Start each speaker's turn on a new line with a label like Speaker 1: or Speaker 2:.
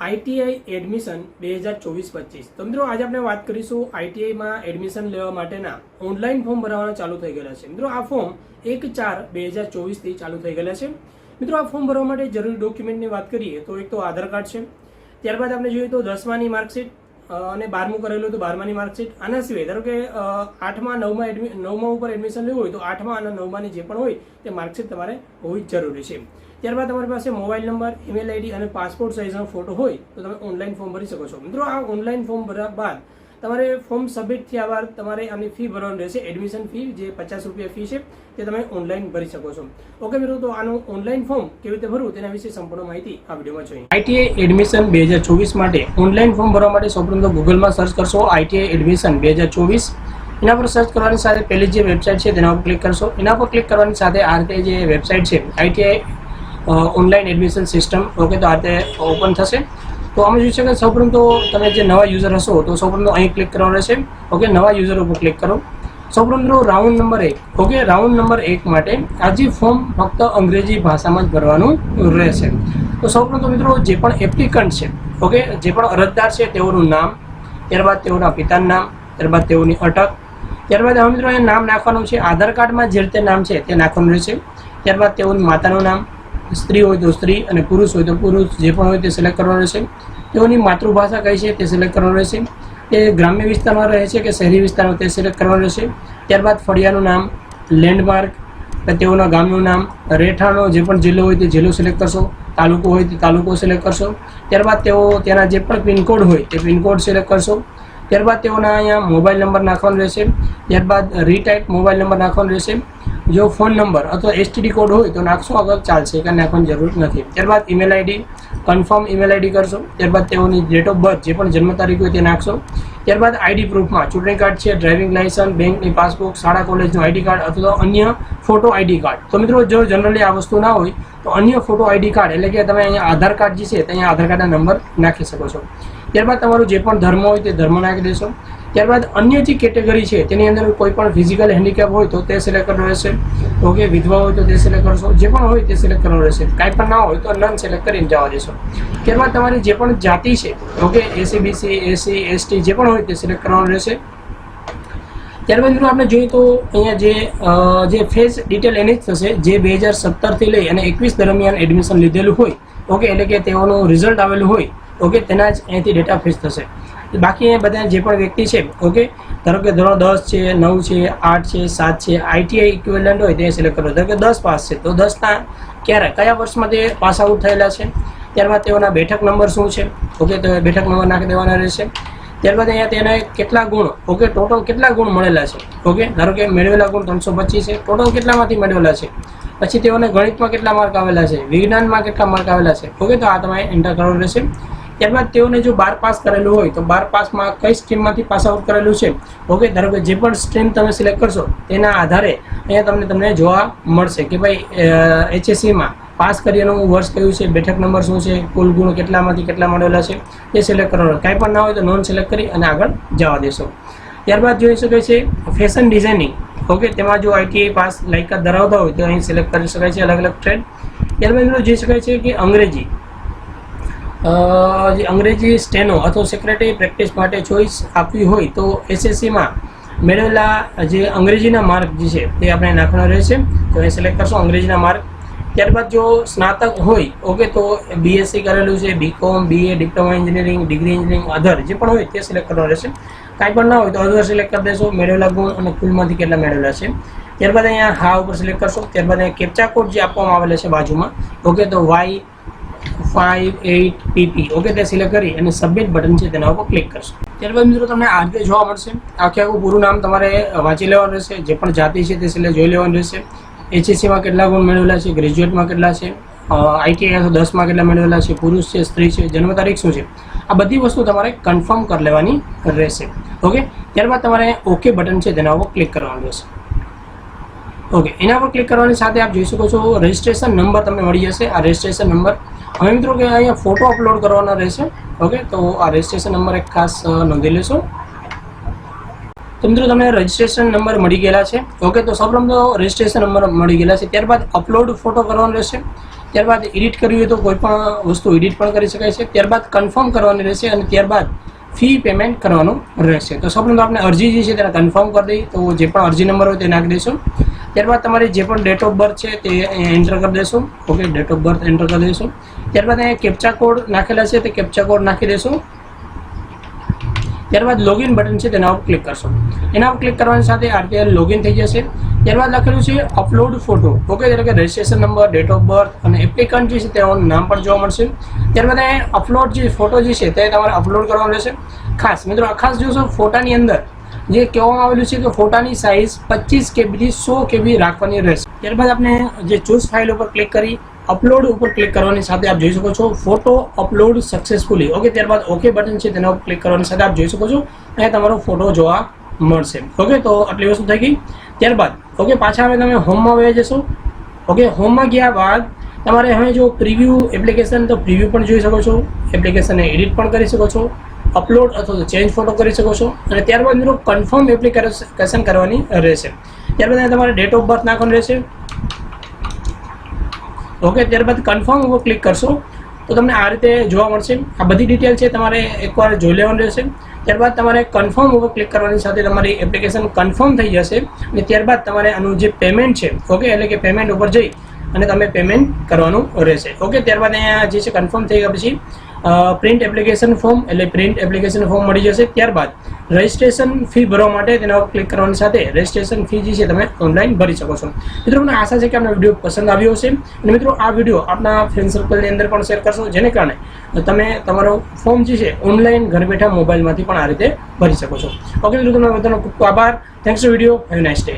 Speaker 1: ITI admission બે હજાર ચોવીસ પચીસ. તો મિત્રો, આજે આપણે વાત કરીશું આઈટીઆઈમાં એડમિશન લેવા માટેના ઓનલાઈન ફોર્મ ભરવાના ચાલુ થઈ ગયેલા છે. મિત્રો, આ ફોર્મ એક ચાર બે હજાર ચોવીસથી ચાલુ થઈ ગયેલા છે. મિત્રો, આ ફોર્મ ભરવા માટે જરૂરી ડોક્યુમેન્ટની વાત કરીએ તો એક તો આધાર કાર્ડ છે. ત્યારબાદ આપણે જોઈએ તો દસમાની માર્કશીટ અને બારમું કરેલું તો બારમાની માર્કશીટ. આના સિવાય, ધારો કે આઠમાં, નવમા એડમિ નવમાં ઉપર એડમિશન લેવું હોય તો આઠમા અને નવમાની જે પણ હોય તે માર્કશીટ તમારે હોવી જરૂરી છે. ત્યારબાદ તમારી પાસે મોબાઈલ નંબર ઈમેલ આઈડી અને પાસપોર્ટ સાઇઝનો ફોટો હોય તો તમે ઓનલાઈન ફોર્મ ભરી શકો છો. મિત્રો, આ ઓનલાઈન ફોર્મ ભર્યા બાદ તમારે ફોર્મ સબમિટ થયા બાદ તમારે આની ફી ભરવાની રહેશે. એડમિશન ફી જે પચાસ રૂપિયા ફી છે, તે તમે ઓનલાઈન ભરી શકો છો. ઓકે મિત્રો, તો આનું ઓનલાઈન ફોર્મ કેવી રીતે ભરવું તેના વિશે સંપૂર્ણ માહિતી આ વિડીયોમાં જોઈએ. આઈટીઆઈ એડમિશન બે હજાર ચોવીસ માટે ઓનલાઈન ફોર્મ ભરવા માટે સૌપ્રથમ તો ગૂગલમાં સર્ચ કરશો આઈટીઆઈ એડમિશન બે હજાર ચોવીસ. એના પર સર્ચ કરવાની સાથે પહેલી જે વેબસાઇટ છે તેના પર ક્લિક કરશો. એના પર ક્લિક કરવાની સાથે આ રીતે જે વેબસાઇટ છે ITI online admission system okay તો આ રીતે ઓપન થશે. તો આમાં જોઈ શકાય સૌપ્રથમ તો તમે જે નવા યુઝર હશો, તો સૌપ્રથમ તો અહીં ક્લિક કરવાનું રહેશે. ઓકે નવા યુઝર ઉપર ક્લિક કરો. સૌપ્રથમ રાઉન્ડ નંબર એક. ઓકે રાઉન્ડ નંબર એક માટે આ જે ફોર્મ ફક્ત અંગ્રેજી ભાષામાં જ ભરવાનું રહેશે. તો સૌપ્રથમ તો મિત્રો, જે પણ એપ્લિકન્ટ છે ઓકે જે પણ અરજદાર છે, તેઓનું નામ, ત્યારબાદ તેઓના પિતાનું નામ, ત્યારબાદ તેઓની અટક, ત્યારબાદ હવે મિત્રો, અહીંયા નામ નાખવાનું છે. આધાર કાર્ડમાં જે રીતે નામ છે, તે નાખવાનું રહેશે. ત્યારબાદ તેઓની માતાનું નામ સ્ત્રી હોય તો સ્ત્રી અને પુરુષ હોય તો પુરુષ, જે પણ હોય તે સિલેક્ટ કરવાનો રહેશે. તેઓની માતૃભાષા કઈ છે તે સિલેક્ટ કરવાનો રહેશે. તે ગ્રામ્ય વિસ્તારમાં રહે છે કે શહેરી વિસ્તારમાં તે સિલેક્ટ કરવાનો રહેશે. ત્યારબાદ ફળિયાનું નામ લેન્ડમાર્ક તેઓના ગામનું નામ રહેઠાણો જે પણ જિલ્લો હોય તે જિલ્લો સિલેક્ટ કરશો. તાલુકો હોય તે તાલુકો સિલેક્ટ કરશો. ત્યારબાદ તેઓ તેના જે પણ પિનકોડ હોય તે પિનકોડ સિલેક્ટ કરશો. ત્યારબાદ તેઓના અહીંયા મોબાઈલ નંબર નાખવાનો રહેશે. ત્યારબાદ રીટાઈપ મોબાઈલ નંબર નાખવાનો રહેશે. જો ફોન નંબર અથવા એસટીડી કોડ હોય તો નાખશો આગળ ચાલશે કે નાખવાની જરૂર નથી. ત્યારબાદ email ID confirm email ID કરશો. ત્યારબાદ તેઓની ડેટ ઓફ બર્થ જે પણ જન્મ તારીખ હોય તે નાખશો. ત્યારબાદ આઈડી પ્રૂફમાં ચૂંટણી કાર્ડ છે ડ્રાઇવિંગ લાયસન્સ બેંકની પાસબુક શાળા કોલેજનું આઈડી કાર્ડ અથવા અન્ય ફોટો આઈડી કાર્ડ તો મિત્રો, જો જનરલી આ વસ્તુ ના હોય, તો અન્ય ફોટો આઈડી કાર્ડ એટલે કે તમે અહીંયા આધાર કાર્ડ જે છે તે અહીંયા આધાર કાર્ડના નંબર નાખી શકો છો. ત્યારબાદ તમારું જે પણ ધર્મ હોય તે ધર્મ નાખી દેશો. ત્યારબાદ અન્ય જે કેટેગરી છે, તેની અંદર કોઈ પણ ફિઝિકલ હેન્ડીકેપ હોય તો તે સિલેક્ટ કરવાનું રહેશે. ઓકે વિધવા હોય તો તે સિલેક્ટ કરશો. જે પણ હોય તે સિલેક્ટ કરવાનું રહેશે. કાંઈ પણ ના હોય તો નન સિલેક્ટ કરીને જવા દેશો. ત્યારબાદ તમારી જે પણ જાતિ છે okay SC BC SC ST જે પણ હોય તે સિલેક્ટ કરવાનું રહેશે. ત્યારબાદ મિત્રો આપણે જોઈએ તો અહીંયા જે જે ફેસ ડિટેલ એની જ થશે. જે બે હજાર સત્તરથી લઈ અને એકવીસ દરમિયાન એડમિશન લીધેલું હોય ઓકે એટલે કે તેઓનું રિઝલ્ટ આવેલું હોય. ઓકે, તેના જ અહીંથી ડેટા ફેસ થશે. બાકી અહીંયા બધા જે પણ વ્યક્તિ છે, ઓકે, ધારો કે ધોરણ દસ છે, નવ છે, આઠ છે, સાત છે આઈટીઆઈ ઇક્વેલન્ટ હોય તે સિલેક્ટ કરો. ધારો કે દસ પાસ છે, તો દસના ક્યારે, કયા વર્ષમાં તે પાસ આઉટ થયેલા છે? ત્યારબાદ તેઓના બેઠક નંબર શું છે? ઓકે, તો બેઠક નંબર નાખી દેવાના રહેશે. ત્યારબાદ અહીંયા તેને કેટલા ગુણ, ઓકે ટોટલ કેટલા ગુણ મળેલા છે? ઓકે, ધારો કે મેળવેલા ગુણ ત્રણસો પચીસ છે ટોટલ કેટલામાંથી મેળવેલા છે? પછી તેઓને ગણિતમાં કેટલા માર્ક આવેલા છે? વિજ્ઞાનમાં કેટલા માર્ક આવેલા છે? ઓકે, તો આ તમારે એન્ટર કરવાનું રહેશે. ત્યારબાદ તેઓને જો બાર પાસ કરેલું હોય, તો બાર પાસમાં કઈ સ્ટ્રીમમાંથી પાસ આઉટ કરેલું છે? ઓકે, ધારો કે જે પણ સ્ટ્રીમ તમે સિલેક્ટ કરશો, તેના આધારે અહીંયા તમને તમને જોવા મળશે કે ભાઈ એચએસસીમાં પાસ કર્યાનું વર્ષ કયું છે, બેઠક નંબર શું છે, કુલ ગુણ કેટલામાંથી કેટલા મળેલા છે, એ સિલેક્ટ કરવાનો. કાંઈ પણ ના હોય તો નોન સિલેક્ટ કરી અને આગળ જવા દેશો. ત્યારબાદ જોઈ શકાય છે ફેશન ડિઝાઇનિંગ. ઓકે, તેમાં જો આઈટીઆઈ પાસ લાયકાત ધરાવતા હોય તો અહીં સિલેક્ટ કરી શકાય છે અલગ અલગ ટ્રેડ. ત્યારબાદ જોઈ શકાય છે કે અંગ્રેજી. અંગ્રેજી સ્ટેનો અથવા સેક્રેટરી પ્રેક્ટિસ માટે ચોઈસ આપવી હોય તો એસએસસીમાં મેળવેલા જે અંગ્રેજીના માર્ક જે છે તે આપણે નાખવાના રહેશે. તો એ સિલેક્ટ કરશો અંગ્રેજીના માર્ક. ત્યારબાદ જો સ્નાતક હોય, ઓકે, તો બીએસસી કરેલું છે BCom BA diploma engineering degree engineering other જે પણ હોય તે સિલેક્ટ કરવાનું રહેશે. કાંઈ પણ ના હોય તો અધર સિલેક્ટ કરી દેશો. મેળવેલા ગુણ અને કુલમાંથી કેટલા મેળવેલા છે. ત્યારબાદ અહીંયા હા ઉપર સિલેક્ટ કરશો. ત્યારબાદ અહીંયા કેપ્ચા કોડ જે આપવામાં આવેલા છે બાજુમાં. ઓકે, તો Y five eight PP okay તે સિલેક્ટ કરી અને સબમિટ બટન છે, તેના ઉપર ક્લિક કરશો. ત્યારબાદ મિત્રો, તમને આ રીતે જોવા મળશે. આખે આખું પૂરું નામ તમારે વાંચી લેવાનું રહેશે. જે પણ જાતિ છે તે સિલેક્ટ જોઈ લેવાનું રહેશે. એચએસસીમાં કેટલા ગુણ મેળવેલા છે ગ્રેજ્યુએટમાં કેટલા છે આઈટીઆઈ દસમાં કેટલા મેળવેલા છે, પુરુષ છે, સ્ત્રી છે, જન્મ તારીખ શું છે? આ બધી વસ્તુ તમારે કન્ફર્મ કરી લેવાની રહેશે. ઓકે ત્યારબાદ તમારે ઓકે બટન છે, તેના ઉપર ક્લિક કરવાનું રહેશે. ઓકે એના પર ક્લિક કરવાની સાથે આપ જોઈ શકો છો રજિસ્ટ્રેશન નંબર તમને મળી જશે. આ રજિસ્ટ્રેશન નંબર હવે મિત્રો કે અહીંયા ફોટો અપલોડ કરવાના રહેશે. ઓકે તો આ રજિસ્ટ્રેશન નંબર એક ખાસ નોંધી લેશો. તો મિત્રો તમને રજિસ્ટ્રેશન નંબર મળી ગયેલા છે. ઓકે તો સૌપ્રથમ તો રજિસ્ટ્રેશન નંબર મળી ગયેલા છે. ત્યારબાદ અપલોડ ફોટો કરવાનો રહેશે. ત્યારબાદ એડિટ કરવી હોય તો કોઈ પણ વસ્તુ એડિટ પણ કરી શકાય છે. ત્યારબાદ કન્ફર્મ કરવાની રહેશે અને ત્યારબાદ ફી પેમેન્ટ કરવાનું રહેશે. તો સૌપ્રથમ આપણે અરજી જે છે તેને કન્ફર્મ કરી દઈએ. તો જે પણ અરજી નંબર હોય તે નાખી દઈશું. ત્યારબાદ તમારી જે પણ ડેટ ઓફ બર્થ છે તે એન્ટર કરી દેશું. Okay date of birth enter કરી દઈશું ત્યારબાદ અહીંયા કેપ્ચા કોડ નાખેલા છે તે કેપ્ચા કોડ નાખી દઈશું ત્યારબાદ લોગિન બટન છે તેના ઉપર ક્લિક કરશો. એના ઉપર ક્લિક કરવાની સાથે આરટીઆઈ લોગિન થઈ જશે. ત્યારબાદ લખેલું છે અપલોડ ફોટો ઓકે એટલે કે registration number date of birth અને એપ્લિકન્ટ જે છે તેનું નામ પણ જોવા મળશે. ત્યારબાદ અહીંયા અપલોડ જે ફોટો જે છે તે તમારે અપલોડ કરવાનો રહેશે. ખાસ મિત્રો, આ ખાસ જોશો ફોટાની અંદર જે કહેવામાં આવેલું છે કે ફોટાની સાઇઝ પચીસ કેબીથી સો કેબી રાખવાની રહેશે. ત્યારબાદ આપણે જે ચૂઝ ફાઇલ ઉપર ક્લિક કરી અપલોડ ઉપર ક્લિક કરવાની સાથે આપ જોઈ શકો છો ફોટો અપલોડ સક્સેસફુલી ઓકે ત્યારબાદ ઓકે બટન છે, તેના ઉપર ક્લિક કરવાની સાથે આપ જોઈ શકો છો, અહીંયા તમારો ફોટો જોવા મળશે. ઓકે તો આટલી વસ્તુ થઈ ગઈ. ત્યારબાદ ઓકે પાછા હવે તમે હોમમાં વહી જશો. ઓકે હોમમાં ગયા બાદ તમારે હવે જો પ્રિવ્યૂ એપ્લિકેશન તો પ્રિવ્યૂ પણ જોઈ શકો છો. એપ્લિકેશનને એડિટ પણ કરી શકો છો. અપલોડ અથવા તો ચેન્જ ફોટો કરી શકો છો. અને ત્યારબાદ મિત્રો કન્ફર્મ એપ્લિકેશન કરવાની રહેશે. ત્યારબાદ તમારે ડેટ ઓફ બર્થ નાખવાનું રહેશે. ઓકે ત્યારબાદ કન્ફર્મ ઉપર ક્લિક કરશો. તો તમને આ રીતે જોવા મળશે. આ બધી ડિટેલ છે તમારે એકવાર જોઈ લેવાનું રહેશે. ત્યારબાદ તમારે કન્ફર્મ ઉપર ક્લિક કરવાની સાથે તમારી એપ્લિકેશન કન્ફર્મ થઈ જશે. અને ત્યારબાદ તમારે આનું જે પેમેન્ટ છે ઓકે એટલે કે પેમેન્ટ ઉપર જઈ અને તમે પેમેન્ટ કરવાનું રહેશે. ઓકે ત્યારબાદ અહીંયા જે છે કન્ફર્મ થઈ ગયા પછી પ્રિન્ટ એપ્લિકેશન ફોર્મ એટલે પ્રિન્ટ એપ્લિકેશન ફોર્મ મળી જશે. ત્યારબાદ રજિસ્ટ્રેશન ફી ભરવા માટે તેના ક્લિક કરવાની સાથે રજિસ્ટ્રેશન ફી જે છે તમે ઓનલાઈન ભરી શકો છો. મિત્રો, મને આશા છે કે આપનો વીડિયો પસંદ આવ્યો હશે. અને મિત્રો, આ વીડિયો આપના ફ્રેન્ડ સર્કલની અંદર પણ શેર કરશો, જેને કારણે તમે તમારો ફોર્મ જે છે ઓનલાઈન ઘર બેઠા મોબાઈલમાંથી પણ આ રીતે ભરી શકો છો. ઓકે મિત્રો તમને બધાનો ખૂબ આભાર. Thanks video have nice day